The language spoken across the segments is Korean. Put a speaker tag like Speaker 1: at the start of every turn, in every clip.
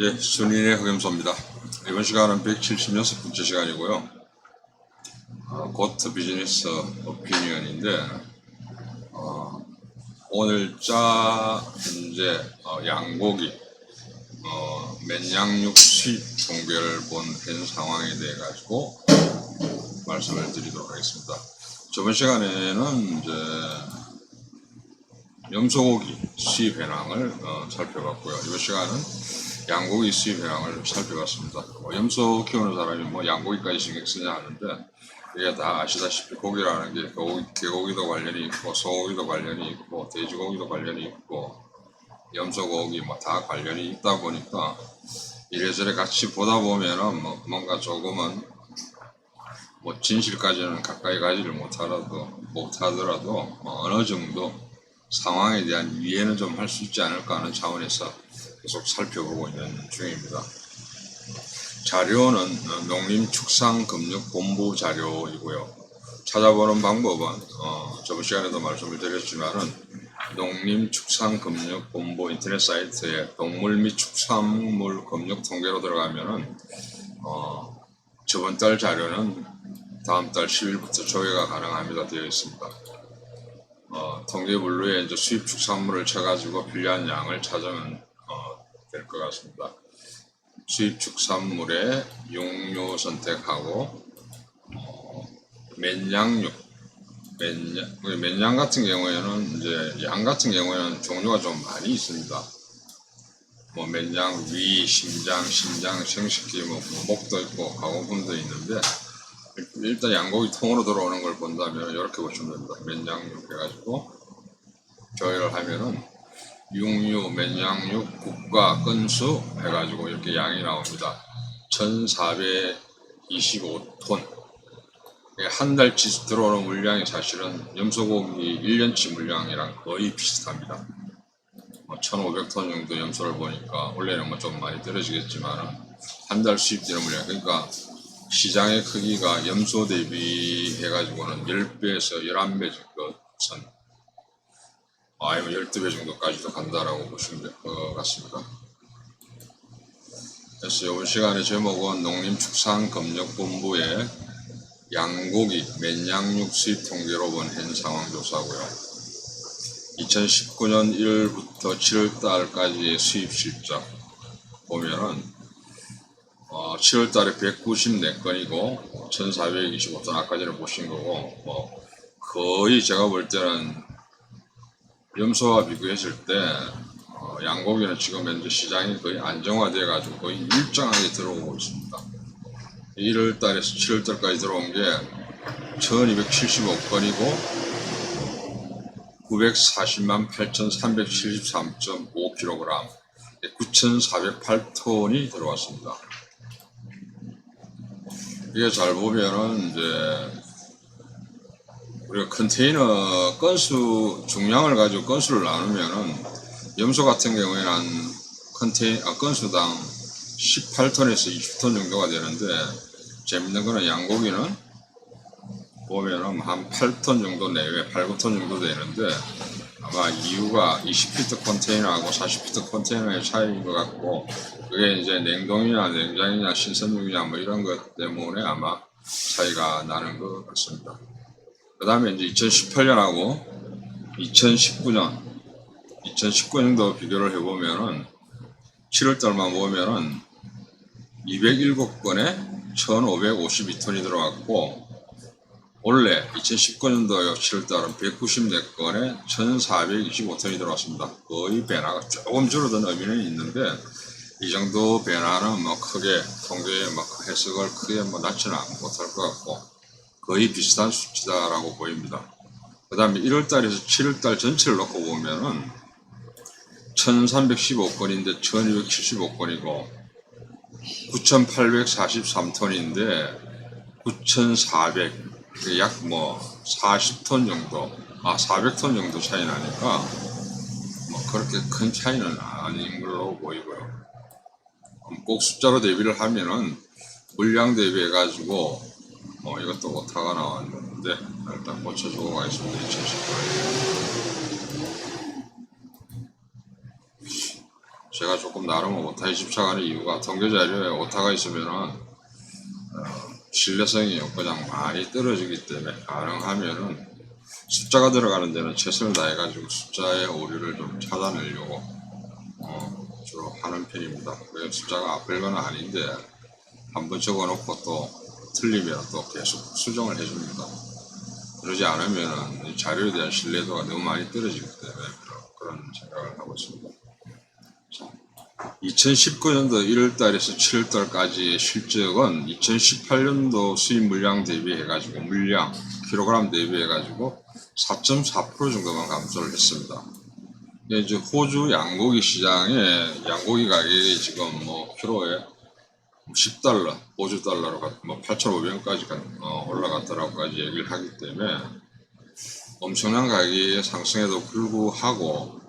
Speaker 1: 예, 순인의 흑염소입니다. 이번 시간은 176번째 시간이고요. 어, 고트 비즈니스 오피니언인데, 어, 오늘 자 현재 어, 양고기, 어, 맨양육 수입 통계를 본현 상황에 대해 가지고 말씀을 드리도록 하겠습니다. 저번 시간에는 이제 염소고기 수입 현황을 어, 살펴봤고요. 이번 시간은 양고기 수입 현황을 살펴봤습니다. 뭐 염소 키우는 사람이 뭐 양고기까지 신경 쓰냐 하는데 이게 다 아시다시피 고기라는 게 고- 개고기도 관련이 있고 소고기도 관련이 있고 돼지고기도 관련이 있고 염소고기 뭐 다 관련이 있다 보니까 이래저래 같이 보다 보면은 뭐 뭔가 조금은 뭐 진실까지는 가까이 가지를 못하더라도 못하더라도 뭐 어느 정도 상황에 대한 이해는 좀 할 수 있지 않을까 하는 차원에서 계속 살펴보고 있는 중입니다. 자료는 어, 농림축산금융본부 자료이고요. 찾아보는 방법은 어, 저번 시간에도 말씀을 드렸지만은 농림축산금융본부 인터넷 사이트에 동물 및 축산물 금융 통계로 들어가면은 어, 저번 달 자료는 다음 달 10일부터 조회가 가능합니다 되어 있습니다. 어, 통계 분류에 이제 수입 축산물을 쳐가지고 필요한 양을 찾으면 어, 될 것 같습니다. 수입 축산물의 용료 선택하고 어, 맨양육 맨양, 그 맨양 같은 경우에는 이제 양 같은 경우에는 종류가 좀 많이 있습니다. 뭐 맨양 위, 심장, 신장, 생식기, 뭐 목도 있고 가공품도 있는데 일단 양고기 통으로 들어오는 걸 본다면 이렇게 보시면 됩니다. 맨양육 해가지고 조회를 하면은 육류, 맨양육, 국가, 건수 해가지고 이렇게 양이 나옵니다. 1425톤. 한 달치 들어오는 물량이 사실은 염소고기 1년치 물량이랑 거의 비슷합니다. 뭐 1,500톤 정도 염소를 보니까 원래는 뭐 좀 많이 떨어지겠지만 한 달 수입되는 물량 그러니까 시장의 크기가 염소 대비 해가지고는 10배에서 11배 정도 선 아니면 12배 정도까지도 간다라고 보시면 될 것 같습니다. 그래서 이번 시간의 제목은 농림축산검역본부의 양고기, 맨양육 수입 통계로 본 현 상황 조사고요. 2019년 1월부터 7월 달까지의 수입 실적 보면은 어, 7월 달에 194건이고 1425톤 아까 전에 보신 거고 뭐 거의 제가 볼 때는 염소와 비교했을 때 어, 양고기는 지금 현재 시장이 거의 안정화돼 가지고 거의 일정하게 들어오고 있습니다. 1월 달에서 7월 달까지 들어온 게 1275건이고 940만 8,373.5kg 9,408톤이 들어왔습니다. 이게 잘 보면은 이제 우리가 컨테이너 건수 중량을 가지고 건수를 나누면은 염소 같은 경우에는 한 컨테이 아, 건수당 18톤에서 20톤 정도가 되는데 재밌는 거는 양고기는 보면은 한 8톤 정도 내외 8, 9톤 정도 되는데 아마 이유가 20피트 컨테이너하고 40피트 컨테이너의 차이인 것 같고 그게 이제 냉동이나 냉장이나 신선육이나 뭐 이런 것 때문에 아마 차이가 나는 것 같습니다. 그 다음에 이제 2018년하고 2019년 2019년도 비교를 해보면은 7월달만 보면은 207건에 1,552톤이 들어왔고 올해 2019년도 7월달은 194건에 1,425톤이 들어왔습니다. 거의 변화가 조금 줄어든 의미는 있는데 이 정도 변화는 뭐 크게 통계에 뭐 해석을 크게 뭐 낳지는 못할 것 같고 거의 비슷한 수치다라고 보입니다. 그 다음에 1월달에서 7월달 전체를 놓고 보면은 1315건인데 1275건이고 9843톤인데 9400, 약 뭐 40톤 정도, 아 400톤 정도 차이 나니까 뭐 그렇게 큰 차이는 아닌 걸로 보이고요. 음, 꼭 숫자로 대비를 하면은 물량 대비해 가지고 어, 이것도 오타가 나왔는데 일단 고쳐주고 가겠습니다. 2018년. 제가 조금 나름 오타에 집착하는 이유가 통계 자료에 오타가 있으면은 어, 신뢰성이 그냥 많이 떨어지기 때문에 가능하면은 숫자가 들어가는 데는 최선을 다해가지고 숫자의 오류를 좀 찾아내려고 어, 주로 하는 편입니다. 그 숫자가 아플 건 아닌데 한번 적어놓고 또 틀리면 또 계속 수정을 해줍니다. 그러지 않으면 이 자료에 대한 신뢰도가 너무 많이 떨어지기 때문에 그런, 생각을 하고 있습니다. 2019년도 1월달에서 7월달까지의 실적은 2018년도 수입 물량 대비해가지고 물량 킬로그램 대비해가지고 4.4% 정도만 감소를 했습니다. 이제 호주 양고기 시장에 양고기 가격이 지금 뭐 키로에 10달러, 호주 달러로 가- 뭐 8,500원까지 어, 올라갔다라고까지 얘기를 하기 때문에 엄청난 가격의 상승에도 불구하고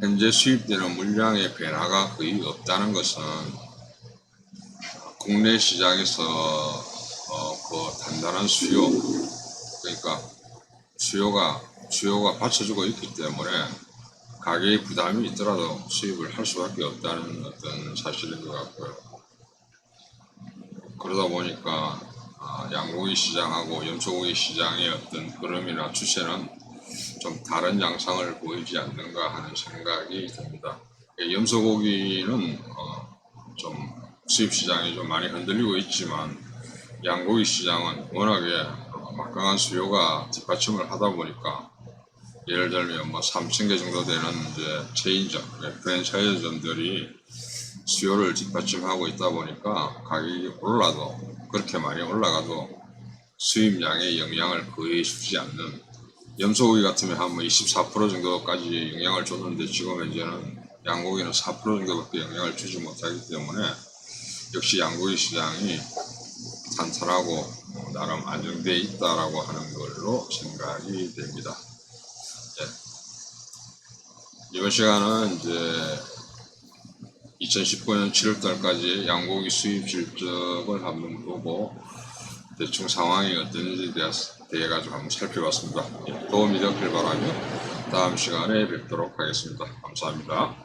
Speaker 1: 현재 수입되는 물량의 변화가 거의 없다는 것은 국내 시장에서 어, 그 단단한 수요 그러니까 수요가 수요가 받쳐주고 있기 때문에 가격의 부담이 있더라도 수입을 할 수밖에 없다는 어떤 사실인 것 같고요. 그러다 보니까 아, 양고기 시장하고 염소고기 시장의 어떤 흐름이나 추세는 좀 다른 양상을 보이지 않는가 하는 생각이 듭니다. 예, 염소고기는 어, 좀 수입 시장이 좀 많이 흔들리고 있지만 양고기 시장은 워낙에 어, 막강한 수요가 뒷받침을 하다 보니까 예를 들면 뭐 3천 개 정도 되는 이제 체인점, 예, 프랜차이즈점들이 수요를 뒷받침하고 있다 보니까 가격이 올라도 그렇게 많이 올라가도 수입량에 영향을 거의 주지 않는 염소고기 같으면 한24% 정도까지 영향을 줬는데 지금 현재는 양고기는 4% 정도밖에 영향을 주지 못하기 때문에 역시 양고기 시장이 탄탄하고 어, 나름 안정되어 있다라고 하는 걸로 생각이 됩니다. 예. 이번 시간은 이제 2019년 7월달까지 양고기 수입 실적을 한번 보고 대충 상황이 어떤지에 대해 가지고 한번 살펴봤습니다. 예, 도움이 되었길 바라며 다음 시간에 뵙도록 하겠습니다. 감사합니다.